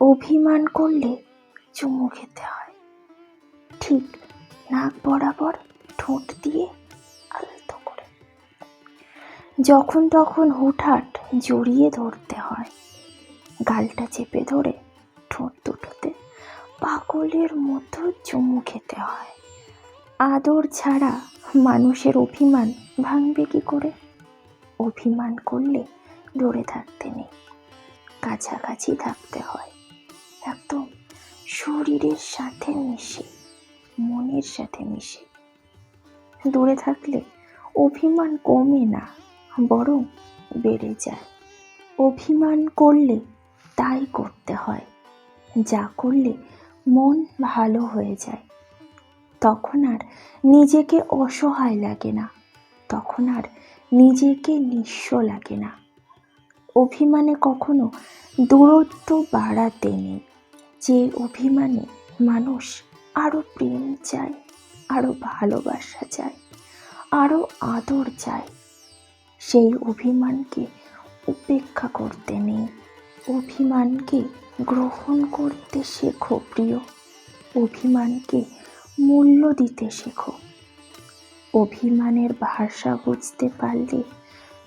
অভিমান করলে চুমু খেতে হয়। ঠিক নাক বরাবর ঠোঁট দিয়ে আলতো করে। যখন তখন হুটহাট জড়িয়ে ধরতে হয়। গালটা চেপে ধরে ঠোঁট দুটোতে পাগলের মতো চুমু খেতে হয়। আদর ছাড়া মানুষের অভিমান ভাঙবে কি করে? অভিমান করলে দূরে থাকতে নেই। কাছাকাছি থাকতে হয়। শরীরের সাথে মিশে, মনের সাথে মিশে। দূরে থাকলে অভিমান কমে না, বরং বেড়ে যায়। অভিমান করলে তাই করতে হয়, যা করলে মন ভালো হয়ে যায়। তখন আর নিজেকে অসহায় লাগে না, তখন আর নিজেকে নিঃস্ব লাগে না। অভিমানে কখনো দূরত্ব বাড়াতে নেই। যে অভিমানে মানুষ আরও প্রেম চায় আরও ভালোবাসা চায় আরও আদর চায়, সেই অভিমানকে উপেক্ষা করতে নেই। অভিমানকে গ্রহণ করতে শেখো প্রিয়, অভিমানকে মূল্য দিতে শেখো। অভিমানের ভাষা বুঝতে পারলে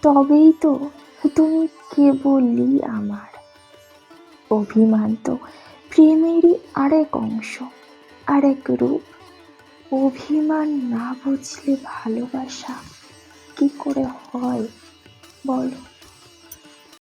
তবেই তো তুমি কেবলই আমার। অভিমান তো প্রেমেরই আরেক অংশ আরেক রূপ। অভিমান না বুঝলে ভালোবাসা কি করে হয় বলো?